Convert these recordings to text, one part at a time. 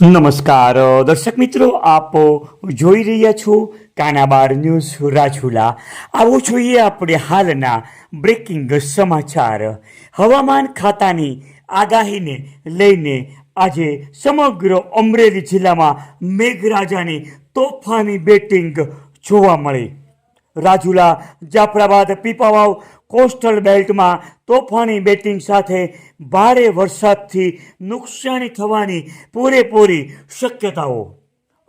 નમસ્કાર, દર્શક મિત્રો, આપ જોઈ રહ્યા છો કાનાબાર ન્યૂઝ રાજુલા. આવો જોઈએ આપણે હાલના બ્રેકિંગ સમાચાર. હવામાન ખાતાની આગાહીને લઈને આજે સમગ્ર અમરેલી જિલ્લામાં મેઘરાજાની તોફાની બેટિંગ જોવા મળી. રાજુલા, જાફરાબાદ, પીપાવાવ કોસ્ટલ બેલ્ટમાં તોફાની બેટિંગ સાથે ભારે વરસાદથી નુકસાની થવાની પૂરેપૂરી શક્યતાઓ.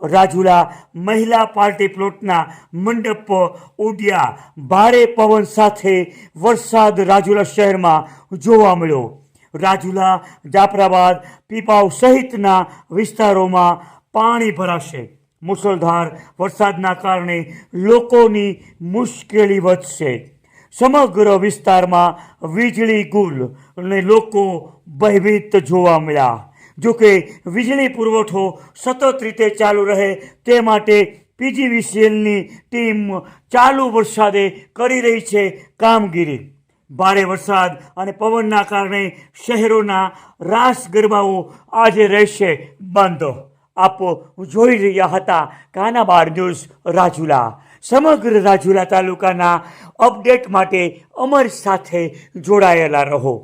રાજુલા મહિલા પાર્ટી પ્લોટના મંડપ ઉડ્યા. ભારે પવન સાથે વરસાદ રાજુલા શહેરમાં જોવા મળ્યો. રાજુલા, જાફરાબાદ, પીપાવ સહિતના વિસ્તારોમાં પાણી ભરાશે. મુસળધાર વરસાદના કારણે લોકોની મુશ્કેલી વધશે. સમગ્ર વિસ્તારમાં વીજળી ગુલ અને લોકો ભયભીત જોવા મળ્યા. જોકે વીજળી પુરવઠો સતત રીતે ચાલુ રહે તે માટે પીજીવીસીએલની ટીમ ચાલુ વરસાદે કરી રહી છે કામગીરી. ભારે વરસાદ અને પવનના કારણે શહેરોના રાસ ગરબાઓ આજે રહેશે બંધ. આપો જોઈ રહ્યા હતા કાનાબાર ન્યૂઝ રાજુલા. સમગ્ર રાજુલા તાલુકાના અપડેટ માટે અમારી સાથે જોડાયેલા રહો.